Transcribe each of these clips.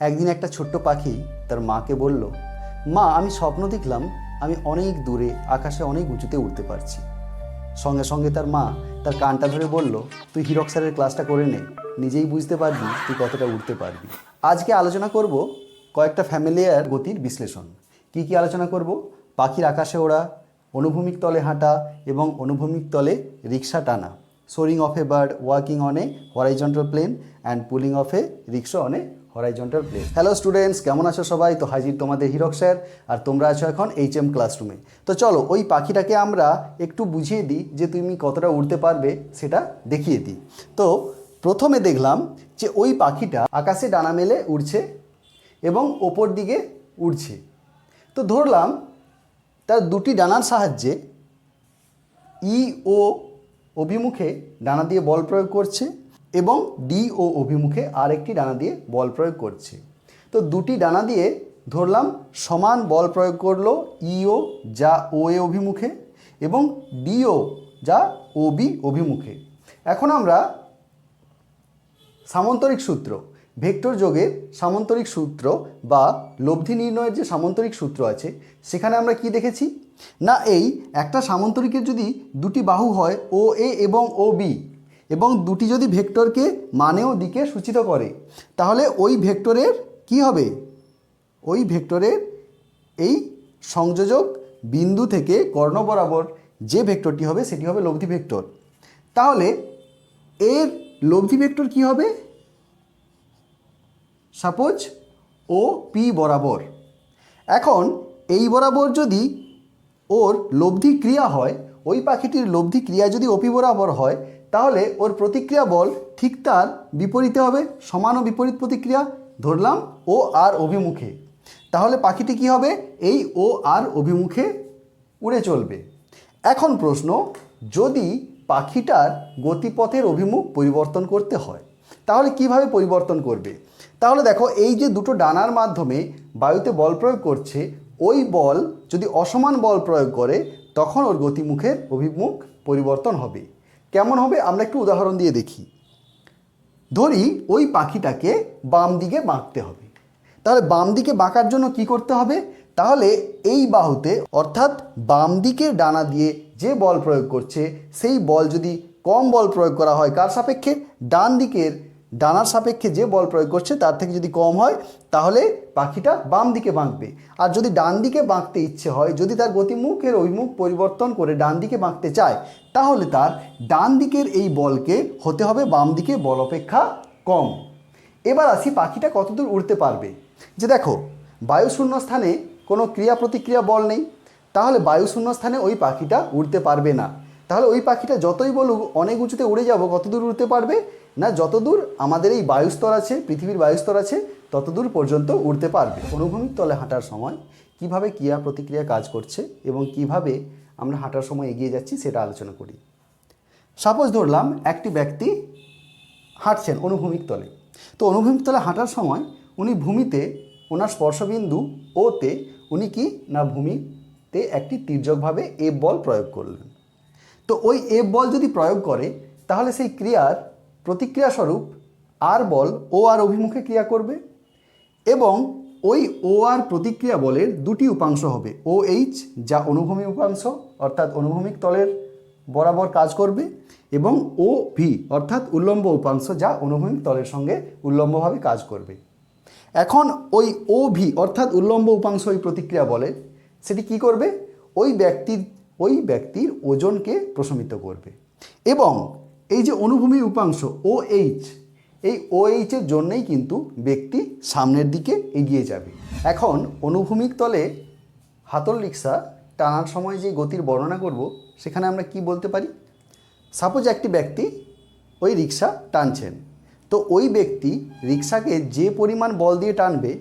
একদিন একটা ছোট্ট পাখি তার মাকে বলল, মা, আমি স্বপ্ন দেখলাম, আমি অনেক দূরে, আকাশে অনেক উঁচুতে উঠতে পারছি। সঙ্গে সঙ্গে তার মা তার কানটা ধরে বলল, তুই হিরক স্যারের ক্লাসটা করে নে, নিজেই বুঝতে পারবি তুই কতটা উঠতে পারবি। আজকে আলোচনা করব কয়েকটা ফ্যামিলিয়ার গতির বিশ্লেষণ। কি কি আলোচনা করব? পাখির আকাশে ওড়া, অনুভূমিক তলে হাঁটা এবং অনুভূমিক তলে রিক্সা টানা। Soaring of a bird walking on a horizontal plane and pulling of a rickshaw on a horizontal plane hello students কেমন আছো সবাই? তো হাজির তোমাদের হিরক স্যার আর তোমরা আছো এখন এইচ এম ক্লাসরুমে তো চলো, ওই পাখিটাকে আমরা একটু বুঝিয়ে দিই যে তুমি কতটা উড়তে পারবে সেটা দেখিয়ে দিই। তো প্রথমে দেখলাম যে ওই পাখিটা আকাশে ডানা মেলে উড়ছে এবং ওপর দিকে উড়ছে। তো ধরলাম তার দুটি ডানার সাহায্যে ই ও অভিমুখে ডানা দিয়ে বল প্রয়োগ করছে এবং ডি ও অভিমুখে আরেকটি ডানা দিয়ে বল প্রয়োগ করছে। তো দুটি ডানা দিয়ে ধরলাম, সমান বল প্রয়োগ করল ইও যা ও এ অভিমুখে এবং ডিও যা ও বি অভিমুখে। এখন আমরা সামন্তরিক সূত্র, ভেক্টর যোগের সামন্তরিক সূত্র বা লব্ধি নির্ণয়ের যে সামন্তরিক সূত্র আছে, সেখানে আমরা কি দেখেছি? না, এই একটা সামন্তরিকের যদি দুটি বাহু হয় ও এ এবং ও বি এবং দুটি যদি ভেক্টরকে মানেও দিকে সূচিত করে, তাহলে ওই ভেক্টরের কি হবে? ওই ভেক্টরের এই সংযোজক বিন্দু থেকে কর্ণ বরাবর যে ভেক্টরটি হবে, সেটি হবে লব্ধি ভেক্টর। তাহলে এর লব্ধি ভেক্টর কি হবে? সাপোজ ও পি বরাবর। এখন এই বরাবর যদি ওর লব্ধি ক্রিয়া হয়, ওই পাখিটির লব্ধি ক্রিয়া যদি ওপি বরাবর হয় তাহলে ওর প্রতিক্রিয়া বল ঠিক তার বিপরীতে হবে, সমান ও বিপরীত প্রতিক্রিয়া, ধরলাম ও আর অভিমুখে। তাহলে পাখিটি কি হবে? এই ও আর অভিমুখে উড়ে চলবে। এখন প্রশ্ন, যদি পাখিটার গতিপথের অভিমুখ পরিবর্তন করতে হয়, তাহলে কীভাবে পরিবর্তন করবে? তাহলে দেখো, এই যে দুটো ডানার মাধ্যমে বায়ুতে বল প্রয়োগ করছে, ওই বল যদি অসমান বল প্রয়োগ করে, তখন ওর গতিমুখের অভিমুখ পরিবর্তন হবে। কেমন হবে আমরা একটু উদাহরণ দিয়ে দেখি। ধরি ওই পাখিটাকে বাম দিকে বাঁকতে হবে। তাহলে বাম দিকে বাঁকার জন্য কি করতে হবে? তাহলে এই বাহুতে অর্থাৎ বাম দিকে ডানা দিয়ে যে বল প্রয়োগ করছে, সেই বল যদি কম বল প্রয়োগ করা হয় কার সাপেক্ষে? ডান দিকের ডানার সাপেক্ষে যে বল প্রয়োগ করছে তার থেকে যদি কম হয়, তাহলে পাখিটা বাম দিকে বাঁকবে। আর যদি ডান দিকে বাঁকতে ইচ্ছে হয়, যদি তার গতিমুখের অভিমুখ পরিবর্তন করে ডান দিকে বাঁকতে চায়, তাহলে তার ডান দিকের এই বলকে হতে হবে বাম দিকে বল অপেক্ষা কম। এবার আসি পাখিটা কতদূর উড়তে পারবে। যে দেখো বায়ুশূন্য স্থানে কোনো ক্রিয়া প্রতিক্রিয়া বল নেই, তাহলে বায়ুশূন্য স্থানে ওই পাখিটা উড়তে পারবে না। তাহলে ওই পাখিটা যতই বলুক অনেক উঁচুতে উড়ে যাব, কতদূর উড়তে পারবে? না, যতদূর আমাদের এই বায়ুস্তর আছে, পৃথিবীর বায়ুস্তর আছে, ততদূর পর্যন্ত উড়তে পারবে। অনুভূমিক তলে হাঁটার সময় কীভাবে ক্রিয়া প্রতিক্রিয়া কাজ করছে এবং কীভাবে আমরা হাঁটার সময় এগিয়ে যাচ্ছি সেটা আলোচনা করি। সাপোজ ধরলাম একটি ব্যক্তি হাঁটছেন অনুভূমিক তলে। তো অনুভূমিক তলে হাঁটার সময় উনি ভূমিতে ওনার স্পর্শবিন্দু ওতে উনি কি? না, ভূমিতে একটি তির্যকভাবে এ বল প্রয়োগ করলেন। তো ওই এফ বল যদি প্রয়োগ করে, তাহলে সেই ক্রিয়ার প্রতিক্রিয়া স্বরূপ আর বল ও আর অভিমুখে ক্রিয়া করবে এবং ওই ও আর প্রতিক্রিয়া বলের দুটি উপাংশ হবে, ও এইচ যা অনুভূমি উপাংশ অর্থাৎ অনুভূমিক তলের বরাবর কাজ করবে এবং ও ভি অর্থাৎ উল্লম্ব উপাংশ যা অনুভূমিক তলের সঙ্গে উল্লম্বভাবে কাজ করবে। এখন ওই ও ভি অর্থাৎ উল্লম্ব উপাংশ ওই প্রতিক্রিয়া বলে, সেটি কি করবে? ওই ব্যক্তির ওই ব্যক্তির ওজনকে প্রশমিত করবে। এবং এই যে অনুভূমি উপাংশ ও এইচ এই ও এইচের জন্যই কিন্তু ব্যক্তি সামনের দিকে এগিয়ে যাবে। এখন অনুভূমিক তলে হাতল রিক্সা টানার সময় যে গতির বর্ণনা করব, সেখানে আমরা কি বলতে পারি? সাপোজ একটি ব্যক্তি ওই রিক্সা টানছেন, তো ওই ব্যক্তি রিক্সাকে যে পরিমাণ বল দিয়ে টানবে,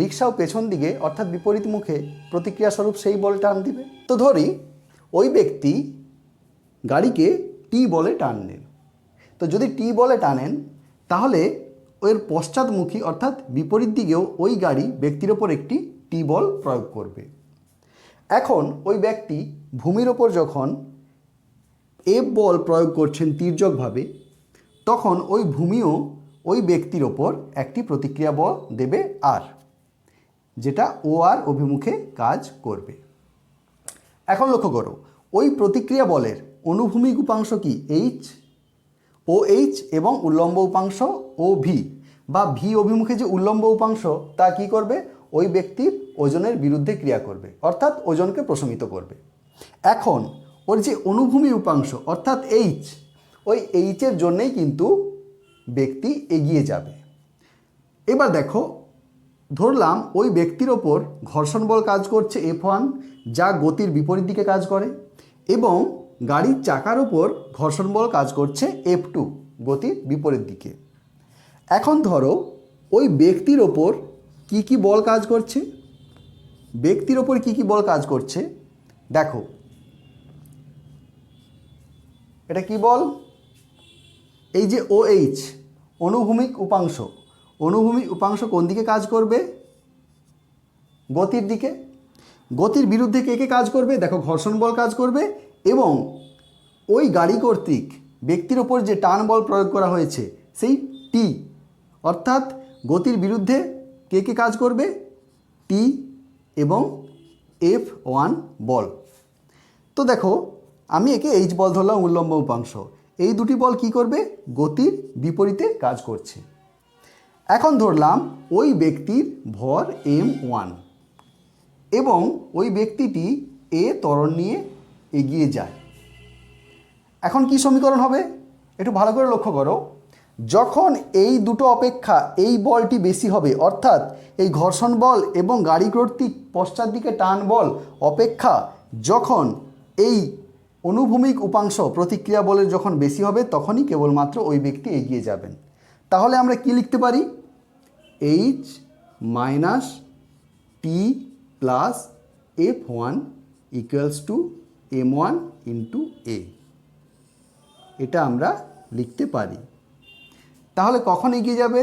রিক্সাও পেছন দিকে অর্থাৎ বিপরীত মুখে প্রতিক্রিয়াস্বরূপ সেই বল টান দিবে। তো ধরি ব্যক্তি গাড়িকে টি বলে টানলেন তো যদি টি বলে টানেন, তাহলে এর পশ্চাৎমুখী অর্থাৎ বিপরীত দিকেও ওই গাড়ি ব্যক্তির ওপর একটি টি বল প্রয়োগ করবে। এখন ওই ব্যক্তি ভূমির ওপর যখন এফ বল প্রয়োগ করছেন তির্যকভাবে, তখন ওই ভূমিও ওই ব্যক্তির ওপর একটি প্রতিক্রিয়া বল দেবে আর যেটা ও আর অভিমুখে কাজ করবে। এখন লক্ষ্য করো, ওই প্রতিক্রিয়া বলের অনুভূমিক উপাংশ কি? এইচ ও এইচ এবং উল্লম্ব উপাংশ ও ভি বা ভি অভিমুখে যে উল্লম্ব উপাংশ, তা কি করবে? ওই ব্যক্তির ওজনের বিরুদ্ধে ক্রিয়া করবে, অর্থাৎ ওজনকে প্রশমিত করবে। এখন, ওর যে অনুভূমি উপাংশ, অর্থাৎ এইচ ওই এইচের জন্যেই কিন্তু ব্যক্তি এগিয়ে যাবে। এবার দেখো ধরলাম ওই ব্যক্তির ওপর ঘর্ষণ বল কাজ করছে এফ ওয়ান যা গতির বিপরীত দিকে কাজ করে, এবং গাড়ির চাকার ওপর ঘর্ষণ বল কাজ করছে এফ টু গতির বিপরীত দিকে। এখন ধরো ওই ব্যক্তির ওপর কি কি বল কাজ করছে? ব্যক্তির ওপর কি কি বল কাজ করছে? দেখো। এটা কি বল? এই যে ও এইচ অনুভূমিক উপাংশ। অনুভূমিক উপাংশ কোন দিকে কাজ করবে? গতির দিকে। গতির বিরুদ্ধে কে কে কাজ করবে? দেখো, ঘর্ষণ বল কাজ করবে এবং ওই গাড়ি কর্তৃক ব্যক্তির ওপর যে টান বল প্রয়োগ করা হয়েছে, সেই টি অর্থাৎ গতির বিরুদ্ধে কে কে কাজ করবে? টি এবং এফ ওয়ান বল। তো দেখো, আমি একে এইচ বল ধরলাম উল্লম্ব উপাংশ। এই দুটি বল কি করবে? গতির বিপরীতে কাজ করছে। এখন ধরলাম ওই ব্যক্তির ভর এম ওয়ান এবং ওই ব্যক্তিটি এ ত্বরণ নিয়ে এগিয়ে যায়। এখন কি সমীকরণ হবে? একটু ভালো করে লক্ষ্য করো। যখন এই দুটো অপেক্ষা এই বলটি বেশি হবে, অর্থাৎ এই ঘর্ষণ বল এবং গাড়ি কর্তৃক পশ্চাৎ দিকে টান বল অপেক্ষা যখন এই অনুভূমিক উপাংশ প্রতিক্রিয়া বলের যখন বেশি হবে, তখনই কেবলমাত্র ওই ব্যক্তি এগিয়ে যাবেন। তাহলে আমরা কি লিখতে পারি? H minus T plus F one equals to M one into a এটা আমরা লিখতে পারি। তাহলে কখন এগিয়ে যাবে?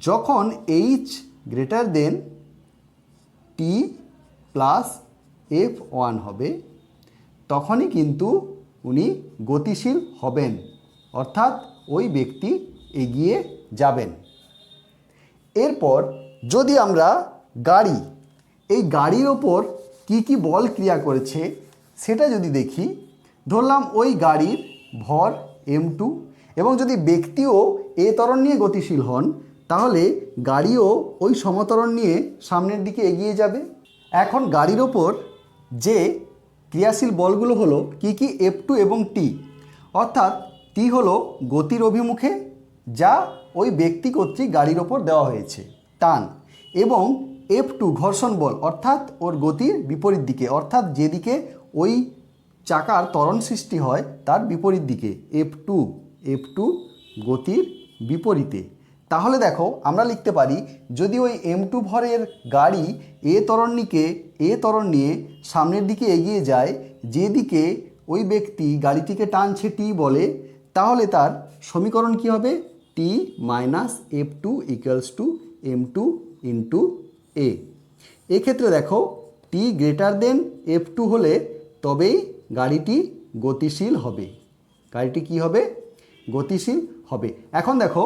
যখন H greater than T plus F one হবে, তখনই কিন্তু উনি গতিশীল হবেন। অর্থাৎ ওই ব্যক্তি এগিয়ে যাবেন। এরপর যদি আমরা গাড়ি, এই গাড়ির ওপর কি কি বল ক্রিয়া করেছে সেটা যদি দেখি, ধরলাম ওই গাড়ির ভর এম টু এবং যদি ব্যক্তিও এ ত্বরণ নিয়ে গতিশীল হন, তাহলে গাড়িও ওই সমতরণ নিয়ে সামনের দিকে এগিয়ে যাবে। এখন গাড়ির ওপর যে ক্রিয়াশীল বলগুলো হলো কি কি এফ টু এবং টি অর্থাৎ টি হলো গতির অভিমুখে যা ওই ব্যক্তি কর্তৃক গাড়ির ওপর দেওয়া হয়েছে। টান এবং এফ টু ঘর্ষণ বল, অর্থাৎ ওর গতির বিপরীত দিকে, অর্থাৎ যেদিকে ওই চাকার ত্বরণ সৃষ্টি হয়, তার বিপরীত দিকে এফ টু এফ টু গতির বিপরীতে। তাহলে দেখো, আমরা লিখতে পারি, যদি ওই এম টু ভরের গাড়ি এ তরণীকে এ তরণ নিয়ে সামনের দিকে এগিয়ে যায়, যেদিকে ওই ব্যক্তি গাড়িটিকে টানছে টি বলে, তাহলে তার সমীকরণ কী হবে? T minus F two equals to M two into a এক্ষেত্রে দেখো T greater than F two হলে তবেই গাড়িটি গতিশীল হবে। গাড়িটি কি হবে? গতিশীল হবে। এখন দেখো,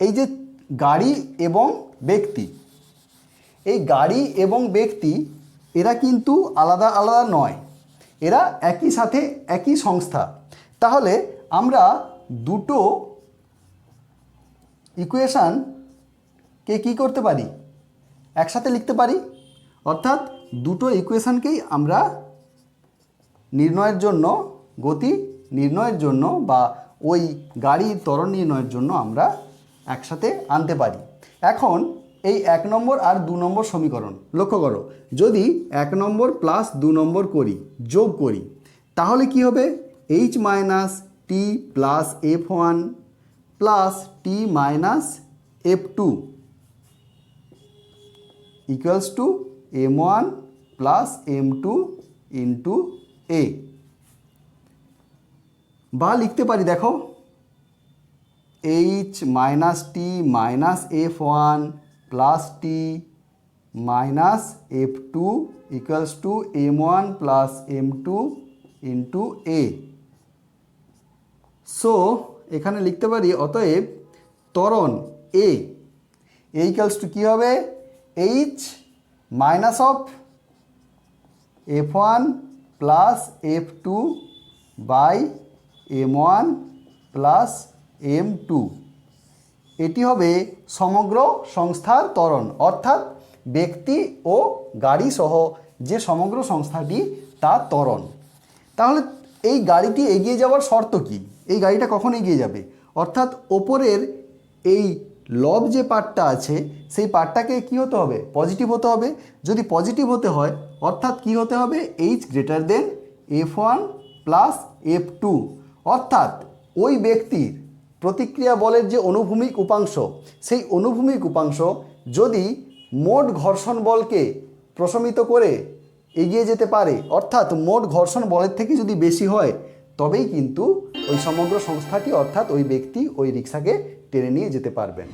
এই যে গাড়ি এবং ব্যক্তি, এই গাড়ি এবং ব্যক্তি, এরা কিন্তু আলাদা আলাদা নয়। এরা একই সাথে একই সংস্থা। তাহলে আমরা দুটো ইকুয়েশানকে কী করতে পারি? একসাথে লিখতে পারি? অর্থাৎ দুটো ইকুয়েশানকেই আমরা নির্ণয়ের জন্য, গতি নির্ণয়ের জন্য বা ওই গাড়ির ত্বরণ নির্ণয়ের জন্য আমরা একসাথে আনতে পারি। এখন এই এক নম্বর আর দু নম্বর সমীকরণ, লক্ষ্য করো, যদি এক নম্বর প্লাস দু নম্বর করি, যোগ করি, তাহলে কি হবে? H minus T plus F one plus T minus F two equals to M one plus M two into a বা লিখতে পারি, দেখো। H minus T minus F one plus T minus F two equals to M one plus M two into a so এখানে লিখতে পারি, অতএব ত্বরণ এ এইকালস to কী হবে? H minus of F one plus F two by M one plus M two এটি হবে সমগ্র সংস্থার ত্বরণ, অর্থাৎ ব্যক্তি ও গাড়ি সহ যে সমগ্র সংস্থাটি তার ত্বরণ। তাহলে এই গাড়িটি এগিয়ে যাওয়ার শর্ত কি? এই গাড়িটা কখন এগিয়ে যাবে? অর্থাৎ ওপরের এই লব যে পার্টটা আছে, সেই পার্টটাকে কি হতে হবে? পজিটিভ হতে হবে। যদি পজিটিভ হতে হয়, অর্থাৎ কি হতে হবে? H greater than F one plus F two অর্থাৎ ওই ব্যক্তির প্রতিক্রিয়া বলের যে অনুভূমিক উপাংশ, সেই অনুভূমিক উপাংশ যদি মোট ঘর্ষণ বলকে প্রশমিত করে এগিয়ে যেতে পারে, অর্থাৎ মোট ঘর্ষণ বলের থেকে যদি বেশি হয় তবেই কিন্তু ওই সমগ্র সংস্থাটি অর্থাৎ ওই ব্যক্তি ওই রিক্সাকে টেনে নিয়ে যেতে পারবেন।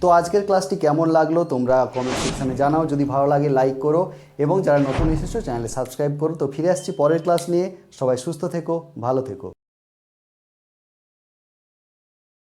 তো আজকের ক্লাসটি কেমন লাগল তোমরা কমেন্ট সেকশানে জানাও। যদি ভালো লাগে লাইক করো এবং যারা নতুন এসেছ চ্যানেলে সাবস্ক্রাইব করো। তো ফিরে আসছি পরের ক্লাস নিয়ে। সবাই সুস্থ থেকো, ভালো থেকো।